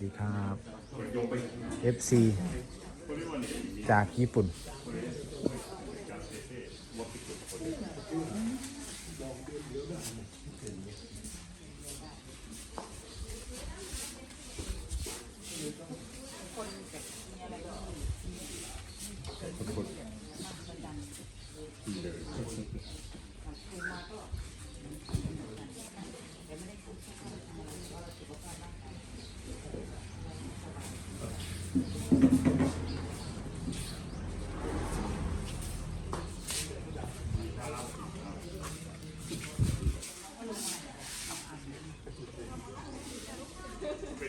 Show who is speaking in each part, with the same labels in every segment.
Speaker 1: ดีครับ FC จากญี่ปุ่น
Speaker 2: Thank you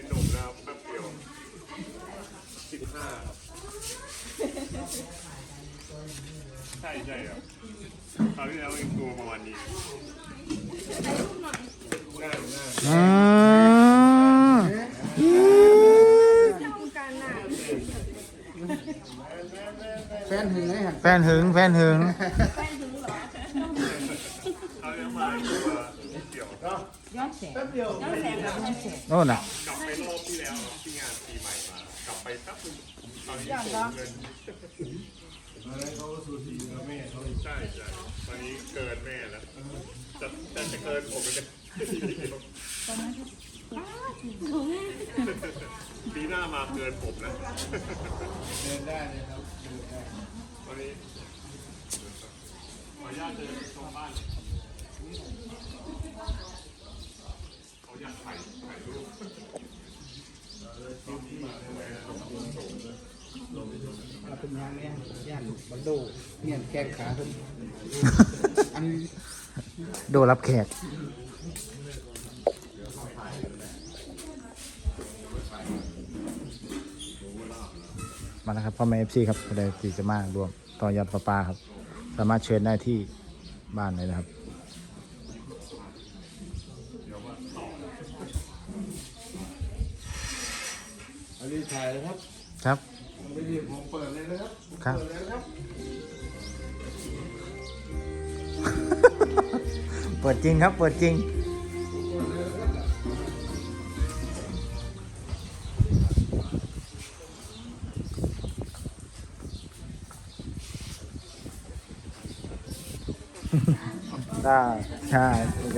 Speaker 2: นหนุ่มแล้วแป๊บเดียวสิบห้าใช่ใช่ครับคราวที่แล้วยังตัวประมาณนี้หน้าหน้า
Speaker 1: อืม
Speaker 3: แฟนหึงไงฮะ
Speaker 1: แฟนหึงแฟนหึง
Speaker 2: คราวที่แล้วมาตัวนิดเดียว
Speaker 4: ย้อนแสงย้อนแสงแบบย้อนแสง
Speaker 1: โน่นน่ะ
Speaker 2: กลับไปแป๊บนึงตอนนี้สูงเงินเขาสูสีกับแม่เขาใช่ใช่ตอนนี้เกินแม่แล้วจะจะจะเกินผมเลยปีหน้ามาเกินผมนะ
Speaker 3: เดินได้เลยครับ
Speaker 2: ตอนนี้ขออนุญาตเดินชมบ้านเขาอยากถ่ายถ่ายรูป
Speaker 3: เอาเป็นยังไงย่านบันโดเงียแก้ขาเพิ่นอัน
Speaker 1: โดรับแขกมาแล้วครับพ่อแม่เอฟซีครับใครที่จะมารวมต่อยอดประปาครับ สามารถเชิญได้ที่บ้านเลยนะครับ
Speaker 3: อันนี้ ถ่ายเลยครับ
Speaker 1: ครับ
Speaker 3: ไม่ดีผมเปิดเลยนะครับ
Speaker 1: ครับ
Speaker 3: เปิดเลยนะครับ
Speaker 1: เปิดจริงครับเปิดจริง ได้ใช่ทุก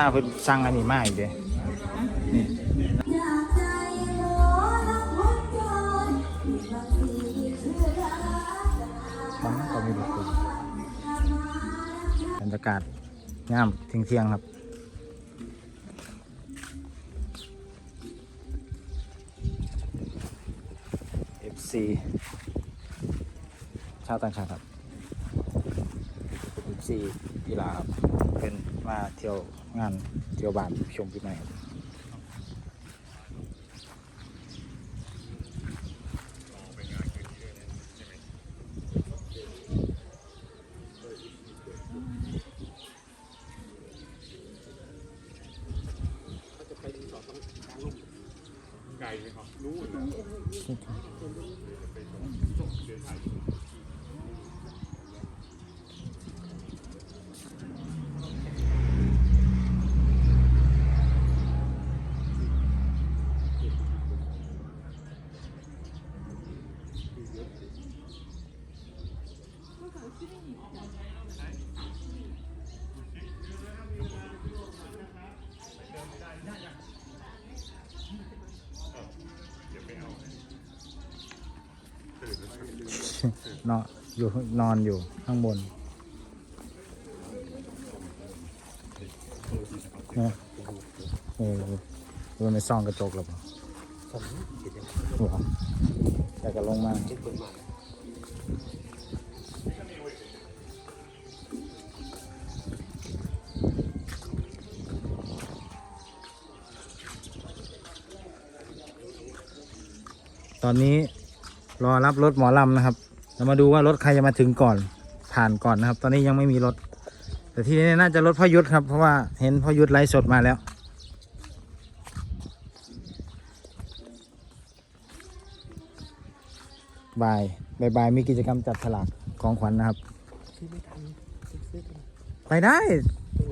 Speaker 1: าเพิ่นสั่งอันนี้มาอีกเด้นี่
Speaker 5: อยากใจหมอรักคนจนบางทีคือรัก
Speaker 1: บ้าก็มีรถคุณบรรยากาศงามเที่ยงเที่ยงครับ FC ชาวต่างชาติครับ FC กีฬาครับเป็นมาเที่ยว งานเที่ยวบ้านชมปีใหม่ครับ
Speaker 2: ไกลไหมครับนู่นนะ
Speaker 1: นอนอยู่นอนอยู่ข้างบนเนี่ยเออดูในซองกระจกหรอเปล่าหัวแต่ก็ลงมาตอนนี้รอรับรถหมอลำนะครับ เรามาดูว่ารถใครจะมาถึงก่อนผ่านก่อนนะครับ ตอนนี้ยังไม่มีรถ แต่ที่นี่น่าจะรถพ่อยุทธครับ เพราะว่าเห็นพ่อยุทธไลฟ์สดมาแล้วบายบายบายมีกิจกรรมจับฉลากของขวัญนะครับ
Speaker 3: ไป
Speaker 1: ได้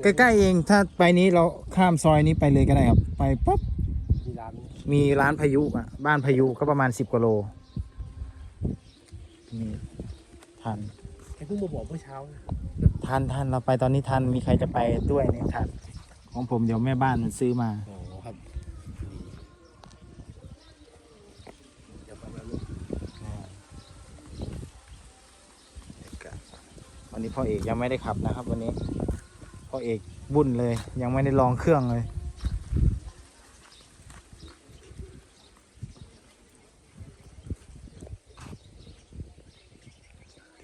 Speaker 1: ใกล้ๆเองถ้าไปนี้เราข้ามซอยนี้ไปเลยก็ได้ครับ ไปปุ๊บ
Speaker 3: มีร้าน
Speaker 1: มีร้านพายุอะบ้านพายุก็ประมาณสิบกว่าโล นี่ทัน
Speaker 3: ไอ้เพิ่งมาบอกเมื่อเช้านะ
Speaker 1: ทันทันเราไปตอนนี้ทันมีใครจะไปด้วยเนี่ยทันของผมเดี๋ยวแม่บ้านมันซื้อมา
Speaker 3: อ๋อครับเดี๋ยวไปแล้วลูก
Speaker 1: วันนี้พ่อเอกยังไม่ได้ขับนะครับ วันนี้พ่อเอกบุ่นเลย ยังไม่ได้ลองเครื่องเลย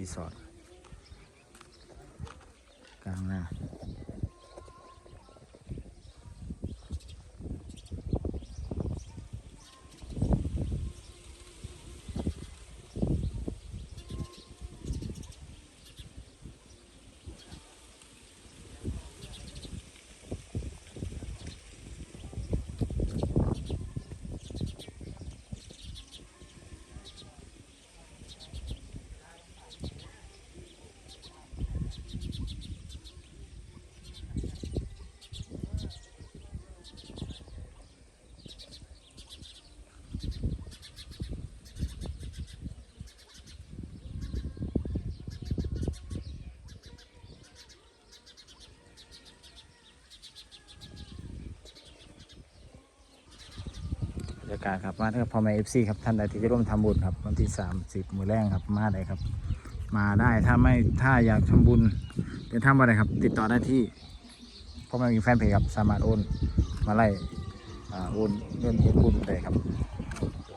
Speaker 1: รีส อากาศครับมาครับพ่อแม่เอฟซีครับท่านใดที่จะร่วมทำบุญครับวันที่สามสิบมือแรกครับมาได้ครับ มาได้ถ้าไม่ถ้าอยากทำบุญเดินทำอะได้ครับ ติดต่อได้ที่พ่อแม่มีแฟนเพจครับสามารถโอนมาไล่อ่าโอนเงินเฮ็ดบุญได้ครับ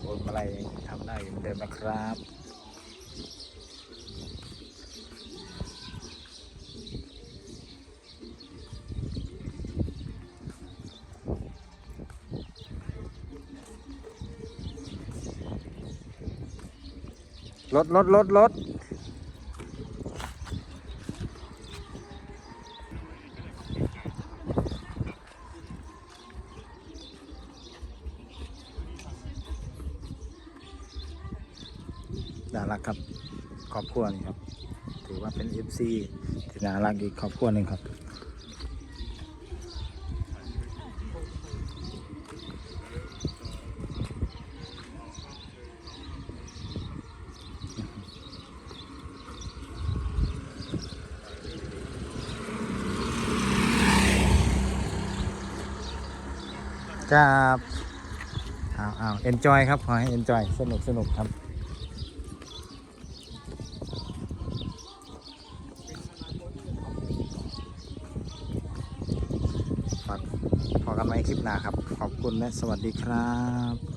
Speaker 1: โอนมาไล่ทำได้เหมือนเดิมนะครับ รถรถรถรถน่ารักครับครอบครัวนี่ครับ ถือว่าเป็น FC ที่น่ารักอีกครอบครัวหนึ่งครับ ครับเอาเอาเอนจอยครับ ขอให้เอ็นจอยสนุกสนุกครับ ฝากพอกันไหมคลิปหน้าครับ ขอบคุณและสวัสดีครับ